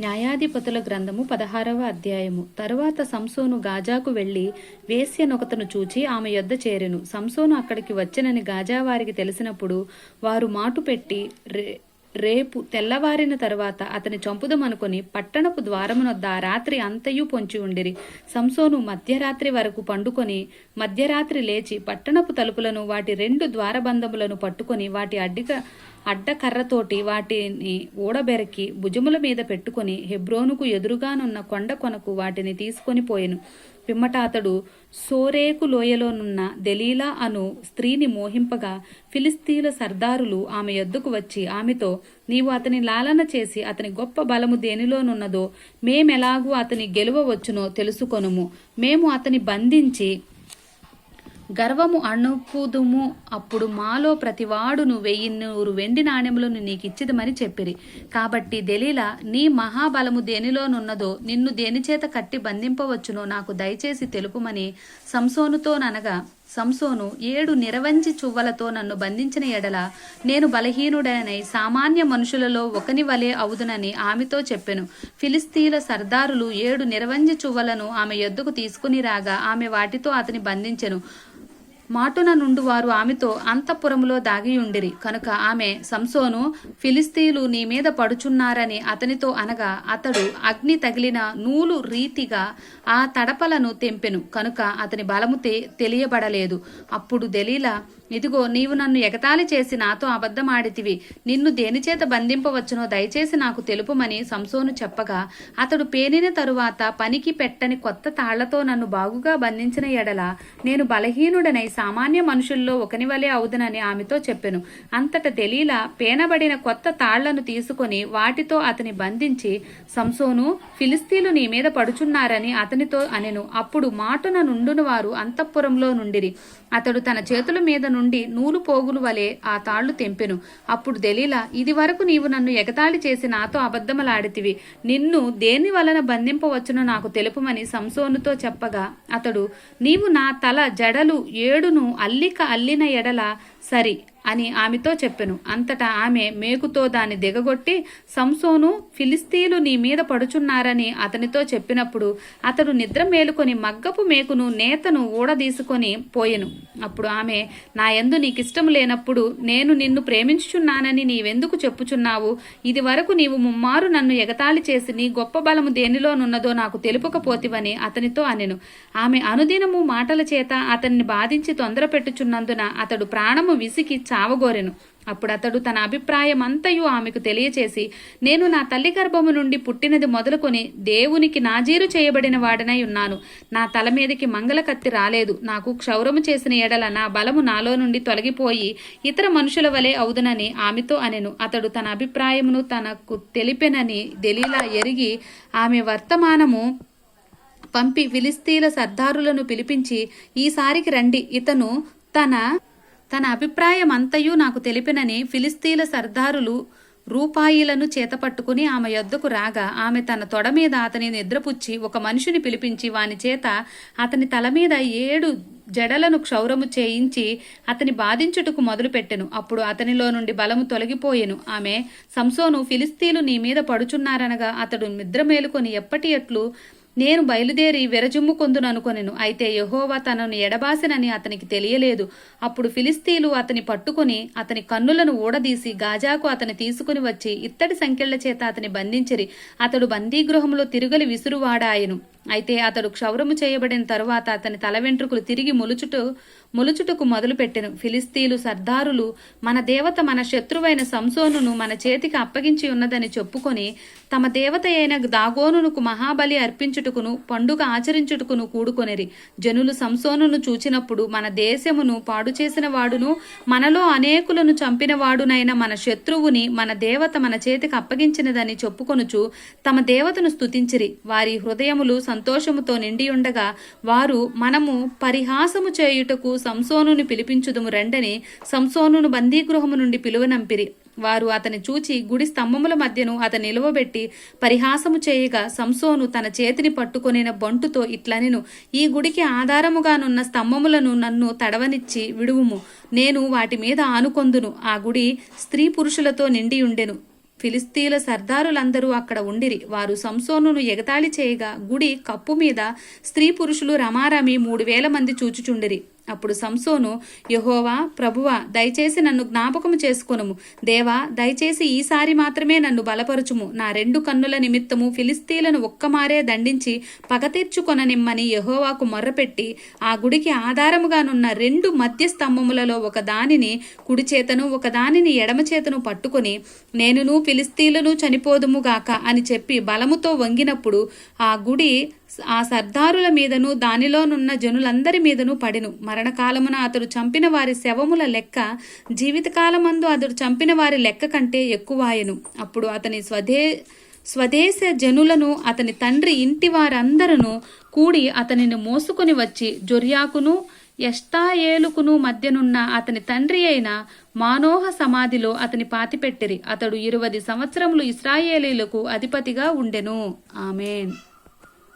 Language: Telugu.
న్యాయాధిపతుల గ్రంథము పదహారవ అధ్యాయము. తరువాత సంసోను గాజాకు వెళ్ళి వేశ్యనొకతను చూచి ఆమె యొద్ద చేరెను. సంసోను అక్కడికి వచ్చనని గాజా వారికి తెలిసినప్పుడు వారు మాటు పెట్టి రే రేపు తెల్లవారిన తరువాత అతని చంపుదమనుకొని పట్టణపు ద్వారమునొద్ద ఆ రాత్రి అంతయు పొంచి ఉండిరి. సంసోను మధ్యరాత్రి వరకు పండుకొని మధ్యరాత్రి లేచి పట్టణపు తలుపులను వాటి రెండు ద్వారబంధములను పట్టుకొని వాటి అడ్డిక అడ్డకర్రతోటి వాటిని ఊడబెరకి భుజముల మీద పెట్టుకొని హెబ్రోనుకు ఎదురుగానున్న కొండ కొనకు వాటిని తీసుకొని పోయెను. పిమ్మట అతడు సోరేకు లోయలోనున్న దెలీలా అను స్త్రీని మోహింపగా ఫిలిస్తీన్ల సర్దారులు ఆమె యొద్దకు వచ్చి ఆమెతో నీవు అతని లాలన చేసి అతని గొప్ప బలము దేనిలోనున్నదో మేమెలాగూ అతని గెలువవచ్చునో తెలుసుకొనుము. మేము అతని బంధించి గర్వము అణుపుదుము. అప్పుడు మాలో ప్రతివాడును వెయ్యి నూరు వెండి నాణెములను నీకిచ్చిదమని చెప్పిరి. కాబట్టి దెలీల నీ మహాబలము దేనిలోనున్నదో నిన్ను దేనిచేత కట్టి బంధింపవచ్చునో నాకు దయచేసి తెలుపుమని సంసోనుతోననగా సంసోను ఏడు నిరవంచి చువ్వలతో నన్ను బంధించిన ఎడల నేను బలహీనుడనై సామాన్య మనుషులలో ఒకని వలె అవుదునని ఆమెతో చెప్పెను. ఫిలిస్తీన్ల సర్దారులు ఏడు నిరవంజి చువ్వలను ఆమె యొద్దకు తీసుకుని రాగా ఆమె వాటితో అతని బంధించెను. మాటున నుండి వారు ఆమెతో అంతఃపురములో దాగియుండిరి కనుక ఆమె సంసోను ఫిలిస్తీలు నీ మీద పడుచున్నారని అతనితో అనగా అతడు అగ్ని తగిలిన నూలు రీతిగా ఆ తడపలను తెంపెను. కనుక అతని బలము తెలియబడలేదు. అప్పుడు దెలీలా ఇదిగో నీవు నన్ను ఎగతాళి చేసి నాతో అబద్ధమాడితివి. నిన్ను దేనిచేత బంధింపవచ్చునో దయచేసి నాకు తెలుపుమని సంసోను చెప్పగా అతడు పేనిన తరువాత పనికి పెట్టని కొత్త తాళ్ళతో నన్ను బాగుగా బంధించిన ఎడల నేను బలహీనుడనై సామాన్య మనుషుల్లో ఒకని వలె అవుదునని ఆమెతో చెప్పెను. అంతట తెలియలా పేనబడిన కొత్త తాళ్ళను తీసుకొని వాటితో అతని బంధించి సంసోను ఫిలిస్తీన్లు నీ మీద పడుచున్నారని అతనితో అనెను. అప్పుడు మాటున నుండును వారు అంతఃపురంలో నుండిరి. అతడు తన చేతుల మీద నుండి నూలు పోగులు వలె ఆ తాళ్ళు తెంపెను. అప్పుడు దెలీలా ఇది వరకు నీవు నన్ను ఎగతాళి చేసి నాతో అబద్ధమలాడితివి. నిన్ను దేని వలన బంధింపవచ్చునో నాకు తెలుపమని సంసోనుతో చెప్పగా అతడు నీవు నా తల జడలు ఏడును అల్లిక అల్లిన ఎడల సరి అని ఆమెతో చెప్పెను. అంతటా ఆమె మేకుతో దాన్ని దిగగొట్టి సంసోను ఫిలిస్తీన్లు నీ మీద పడుచున్నారని అతనితో చెప్పినప్పుడు అతడు నిద్ర మేలుకొని మగ్గపు మేకును నేతను ఊడదీసుకొని పోయెను. అప్పుడు ఆమె నా ఎందు నీకిష్టం లేనప్పుడు నేను నిన్ను ప్రేమించుచున్నానని నీవెందుకు చెప్పుచున్నావు? ఇది వరకు నీవు ముమ్మారు నన్ను ఎగతాళి చేసి నీ గొప్ప బలము దేనిలోనున్నదో నాకు తెలుపకపోతివని అతనితో అనెను. ఆమె అనుదినము మాటల చేత అతన్ని బాధించి తొందర పెట్టుచున్నందున అతడు ప్రాణము విసికి చావగోరెను అప్పుడు అతడు తన అభిప్రాయమంతయు ఆమెకు తెలియచేసి నేను నా తల్లి గర్భము నుండి పుట్టినది మొదలుకొని దేవునికి నాజీరు చేయబడిన వాడనై ఉన్నాను. నా తల మీదకి మంగళ కత్తి రాలేదు. నాకు క్షౌరము చేసిన ఎడల నా బలము నాలో నుండి తొలగిపోయి ఇతర మనుషుల వలె అవుదునని ఆమెతో అనెను. అతడు తన అభిప్రాయమును తనకు తెలిపెనని దెలీలా ఎరిగి ఆమె వర్తమానము పంపి ఫిలిస్తీన్ల సర్దారులను పిలిపించి ఈసారికి రండి. ఇతను తన తన అభిప్రాయం నాకు తెలిపినని ఫిలిస్తీన్ల సర్దారులు రూపాయిలను చేతపట్టుకుని ఆమె యొద్దకు రాగా ఆమె తన తొడ మీద అతని నిద్రపుచ్చి ఒక మనిషిని పిలిపించి వాని చేత అతని తల మీద ఏడు జడలను క్షౌరము చేయించి అతని బాధించుటకు మొదలుపెట్టెను. అప్పుడు అతనిలో నుండి బలము తొలగిపోయెను. ఆమె సంసోను ఫిలిస్తీలు నీ మీద పడుచున్నారనగా అతడు నిద్ర మేలుకొని ఎప్పటి ఎట్లు నేను బయలుదేరి విరజుమ్ముకొందును అనుకొనెను. అయితే యహోవా తనను ఎడబాసినని అతనికి తెలియలేదు. అప్పుడు ఫిలిస్తీలు అతని పట్టుకుని అతని కన్నులను ఊడదీసి గాజాకు అతని తీసుకుని వచ్చి ఇత్తడి సంఖ్యల చేత అతని బంధించిరి. అతడు బందీగృహంలో తిరుగలి విసురువాడాయను. అయితే అతడు క్షౌరము చేయబడిన తరువాత అతని తల వెంట్రుకలు తిరిగి మొలుచుట మొలుచుటకు మొదలుపెట్టెను. ఫిలిస్తీలు సర్దారులు మన దేవత మన శత్రువైన సంసోనును మన చేతికి అప్పగించి ఉన్నదని చెప్పుకొని తమ దేవత అయిన దాగోనునకు మహాబలి అర్పించుటకును పండుగ ఆచరించుటకును కూడుకొనిరి. జనులు సంసోనును చూచినప్పుడు మన దేశమును పాడు చేసిన వాడును మనలో అనేకులను చంపిన వాడునైన మన శత్రువుని మన దేవత మన చేతికి అప్పగించినదని చెప్పుకొనుచు తమ దేవతను స్తుతించిరి. వారి హృదయములు సంతోషముతో నిండి ఉండగా వారు మనము పరిహాసము చేయుటకు సంసోనుని పిలిపించుదుము రండని సంసోనును బందీగృహము నుండి పిలువనంపిరి. వారు అతని చూచి గుడి స్తంభముల మధ్యను అతని నిలువబెట్టి పరిహాసము చేయగా సంసోను తన చేతిని పట్టుకొనిన బొంటుతో ఇట్లనెను ఈ గుడికి ఆధారముగానున్న స్తంభములను నన్ను తడవనిచ్చి విడువుము. నేను వాటి మీద ఆనుకొందును. ఆ గుడి స్త్రీ పురుషులతో నిండి ఉండెను. ఫిలిస్తీన్ల సర్దారులందరూ అక్కడ ఉండిరి. వారు సంసోనును ఎగతాళి చేయగా గుడి కప్పు మీద స్త్రీ పురుషులు రమారమి మూడు వేల మంది చూచుచుండిరి. అప్పుడు సంసోను యహోవా ప్రభువా దయచేసి నన్ను జ్ఞాపకము చేసుకొనుము. దేవా దయచేసి ఈసారి మాత్రమే నన్ను బలపరుచుము. నా రెండు కన్నుల నిమిత్తము ఫిలిస్తీలను ఒక్కమారే దండించి పగ తీర్చుకొననిమ్మని యహోవాకు మొర్రపెట్టి ఆ గుడికి ఆధారముగానున్న రెండు మధ్య స్తంభములలో ఒక దానిని కుడి చేతను ఒక దానిని ఎడమ చేతను పట్టుకొని నేనును ఫిలిస్తీలను చనిపోదుముగాక అని చెప్పి బలముతో వంగినప్పుడు ఆ గుడి ఆ సర్దారుల మీదను దానిలోనున్న జనులందరి మీదను పడెను. మరణకాలమున అతడు చంపిన వారి శవముల లెక్క జీవితకాలమందు అతడు చంపిన వారి లెక్క కంటే ఎక్కువాయెను. అప్పుడు అతని స్వదే స్వదేశ జనులను అతని తండ్రి ఇంటి వారందరూ కూడి అతనిని మోసుకొని వచ్చి జొర్యాకును ఎష్టాయేలుకును మధ్యనున్న అతని తండ్రి అయిన మానోహ సమాధిలో అతని పాతిపెట్టిరి. అతడు ఇరువది సంవత్సరములు ఇస్రాయేలీలకు అధిపతిగా ఉండెను. ఆమెన్.